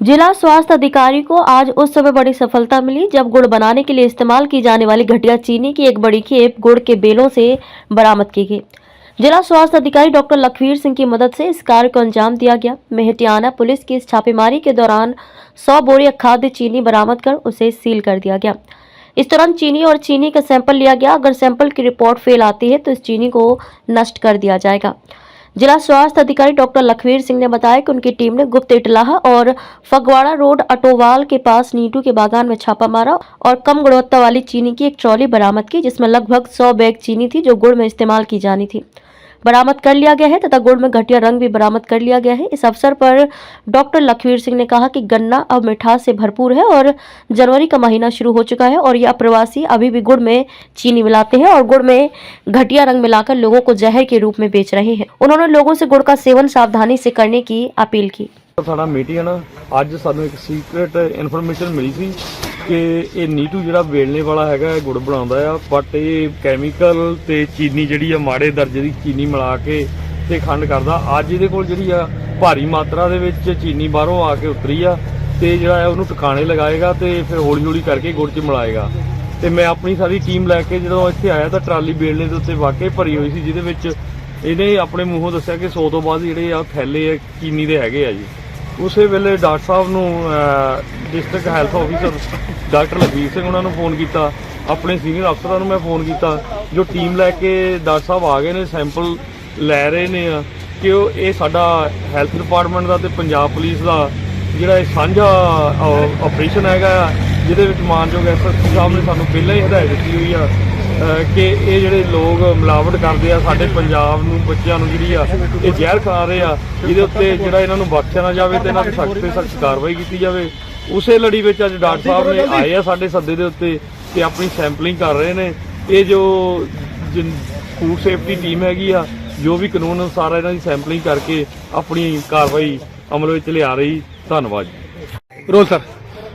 जिला स्वास्थ्य अधिकारी को आज उस समय बड़ी सफलता मिली जब गुड़ बनाने के लिए इस्तेमाल की जाने वाली घटिया चीनी की एक बड़ी खेप गुड़ के बेलों से बरामद की गई। जिला स्वास्थ्य अधिकारी डॉक्टर लखवीर सिंह की मदद से इस कार्य को अंजाम दिया गया। मेहटियाना पुलिस की इस छापेमारी के दौरान 100 बोरी खाद्य चीनी बरामद कर उसे सील कर दिया गया। इस दौरान चीनी और चीनी का सैंपल लिया गया। अगर सैंपल की रिपोर्ट फेल आती है तो इस चीनी को नष्ट कर दिया जाएगा। जिला स्वास्थ्य अधिकारी डॉक्टर लखवीर सिंह ने बताया कि उनकी टीम ने गुप्त इटलाहा और फगवाड़ा रोड अटोवाल के पास नीटू के बागान में छापा मारा और कम गुणवत्ता वाली चीनी की एक ट्रॉली बरामद की, जिसमें लगभग सौ बैग चीनी थी जो गुड़ में इस्तेमाल की जानी थी। बरामद कर लिया गया है तथा गुड़ में घटिया रंग भी बरामद कर लिया गया है इस अवसर पर डॉक्टर लखवीर सिंह ने कहा कि गन्ना अब मिठास से भरपूर है और जनवरी का महीना शुरू हो चुका है और ये अप्रवासी अभी भी गुड़ में चीनी मिलाते हैं और गुड़ में घटिया रंग मिलाकर लोगों को जहर के रूप में बेच रहे हैं उन्होंने लोगों से गुड़ का सेवन सावधानी से करने की अपील की ਸਾਡਾ ਮੀਟਿੰਗ ਨਾ ਅੱਜ ਸਾਨੂੰ ਇੱਕ ਸੀਕ੍ਰੀਟ ਇਨਫੋਰਮੇਸ਼ਨ ਮਿਲੀ ਸੀ ਕਿ ਇਹ ਨੀਟੂ ਜਿਹੜਾ ਵੇਲਣੇ ਵਾਲਾ ਹੈਗਾ, ਇਹ ਗੁੜ ਬਣਾਉਂਦਾ ਆ ਬਟ ਇਹ ਕੈਮੀਕਲ ਤੇ ਚੀਨੀ ਜਿਹੜੀ ਆ, ਮਾੜੇ ਦਰਜੇ ਦੀ ਚੀਨੀ ਮਿਲਾ ਕੇ ਤੇ ਖੰਡ ਕਰਦਾ। ਅੱਜ ਇਹਦੇ ਕੋਲ ਜਿਹੜੀ ਆ, ਭਾਰੀ ਮਾਤਰਾ ਦੇ ਵਿੱਚ ਚੀਨੀ ਬਾਹਰੋਂ ਆ ਕੇ ਉਤਰੀ ਆ ਤੇ ਜਿਹੜਾ ਹੈ ਉਹਨੂੰ ਟਿਕਾਣੇ ਲਗਾਏਗਾ ਤੇ ਫਿਰ ਹੌਲੀ ਹੌਲੀ ਕਰਕੇ ਗੁੜ 'ਚ ਮਿਲਾਏਗਾ। ਤੇ ਮੈਂ ਆਪਣੀ ਸਾਰੀ ਟੀਮ ਲੈ ਕੇ ਜਦੋਂ ਇੱਥੇ ਆਇਆ ਤਾਂ ਟਰਾਲੀ ਬੇਲਣੇ ਦੇ ਉੱਤੇ ਵਾਕਈ ਭਰੀ ਹੋਈ ਸੀ, ਜਿਹਦੇ ਵਿੱਚ ਇਹਨੇ ਆਪਣੇ ਮੂੰਹੋਂ ਦੱਸਿਆ ਕਿ 100 ਤੋਂ ਬਾਅਦ ਜਿਹੜੇ ਆ ਥੈਲੇ ਆ, ਚੀਨੀ ਦੇ ਹੈਗੇ ਆ ਜੀ। ਉਸੇ ਵੇਲੇ ਡਾਕਟਰ ਸਾਹਿਬ ਨੂੰ district health officer doctor Lakhvir Singh ਉਹਨਾਂ ਨੂੰ ਫੋਨ ਕੀਤਾ। ਆਪਣੇ ਸੀਨੀਅਰ ਅਫਸਰਾਂ ਨੂੰ ਮੈਂ ਫੋਨ ਕੀਤਾ। ਜੋ ਟੀਮ ਲੈ ਕੇ ਡਾਕਟਰ ਸਾਹਿਬ ਆ ਗਏ ਨੇ ਸੈਂਪਲ ਲੈ ਰਹੇ ਨੇ ਆ ਕਿ ਉਹ ਇਹ ਸਾਡਾ ਹੈਲਥ ਡਿਪਾਰਟਮੈਂਟ ਦਾ ਤੇ ਪੰਜਾਬ ਪੁਲਿਸ ਦਾ ਜਿਹੜਾ ਇਹ ਸਾਂਝਾ ਆਪਰੇਸ਼ਨ ਹੈਗਾ ਆ, ਜਿਹਦੇ ਵਿੱਚ ਮਾਨਯੋਗ ਐਸਐਸਪੀ ਸਾਹਿਬ ਨੇ ਸਾਨੂੰ ਪਹਿਲਾਂ ਹੀ ਹਦਾਇਤ ਦਿੱਤੀ ਹੋਈ ਆ ਕਿ ਇਹ ਜਿਹੜੇ ਲੋਕ ਮਿਲਾਵਟ ਕਰਦੇ ਆ, ਸਾਡੇ ਪੰਜਾਬ ਨੂੰ, ਬੱਚਿਆਂ ਨੂੰ ਜਿਹੜੀ ਆ, ਇਹ ਜ਼ਹਿਰ ਖਾ ਰਹੇ ਆ, ਇਹਦੇ ਉੱਤੇ ਜਿਹੜਾ ਇਹਨਾਂ ਨੂੰ ਬਖਸ਼ਿਆ ਨਾ ਜਾਵੇ ਤੇ ਇਹਨਾਂ ਤੇ ਸਖਤ ਤੇ ਸਖਤ ਕਾਰਵਾਈ ਕੀਤੀ ਜਾਵੇ। ਉਸੇ ਲੜੀ ਵਿੱਚ ਅੱਜ ਡਾਕਟਰ ਸਾਹਿਬ ਨੇ ਆਏ ਆ ਸਾਡੇ ਸੱਦੇ ਦੇ ਉੱਤੇ ਤੇ ਆਪਣੀ ਸੈਂਪਲਿੰਗ ਕਰ ਰਹੇ ਨੇ। ਇਹ ਜੋ ਫੂਡ ਸੇਫਟੀ ਟੀਮ ਹੈਗੀ ਆ, ਜੋ ਵੀ ਕਾਨੂੰਨ ਅਨੁਸਾਰ ਇਹਨਾਂ ਦੀ ਸੈਂਪਲਿੰਗ ਕਰਕੇ ਆਪਣੀ ਕਾਰਵਾਈ ਅਮਲ ਵਿੱਚ ਲਿਆ ਰਹੀ। ਧੰਨਵਾਦ ਜੀ। Roll sir.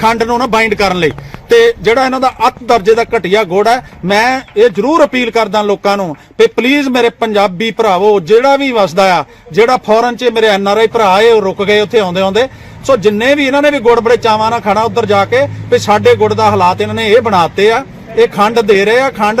ਖੰਡ ਨੂੰ ਨਾ ਬਾਈਂਡ ਕਰਨ ਲਈ। ਤੇ ਜਿਹੜਾ ਇਹਨਾਂ ਦਾ ਅੱਤ ਦਰਜੇ ਦਾ ਘਟੀਆ ਗੁੜ ਹੈ, ਮੈਂ ਇਹ ਜ਼ਰੂਰ ਅਪੀਲ ਕਰਦਾ ਲੋਕਾਂ ਨੂੰ ਵੀ ਪਲੀਜ਼ ਮੇਰੇ ਪੰਜਾਬੀ ਭਰਾਵੋ, ਜਿਹੜਾ ਵੀ ਵਸਦਾ ਆ, ਜਿਹੜਾ ਫੋਰਨ 'ਚ ਮੇਰੇ ਐਨ ਆਰ ਆਈ ਭਰਾ ਆਏ, ਉਹ ਰੁਕ ਗਏ ਉੱਥੇ ਆਉਂਦੇ ਆਉਂਦੇ। ਸੋ ਜਿੰਨੇ ਵੀ ਇਹਨਾਂ ਨੇ ਵੀ ਗੁੜ ਬੜੇ ਚਾਵਾਂ ਨਾਲ ਖਾਣਾ ਉੱਧਰ ਜਾ ਕੇ, ਵੀ ਸਾਡੇ ਗੁੜ ਦਾ ਹਾਲਾਤ ਇਹਨਾਂ ਨੇ ਇਹ ਬਣਾਤੇ ਆ, ਇਹ ਖੰਡ ਦੇ ਰਹੇ ਆ, ਖੰਡ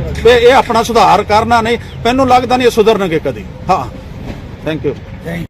ਇਹ ਆਪਣਾ ਸੁਧਾਰ ਕਰਨਾ ਨਹੀਂ ਮੈਨੂੰ ਲੱਗਦਾ ਨਹੀਂ ਇਹ ਸੁਧਰਨਗੇ ਕਦੀ। ਹਾਂ। Thank you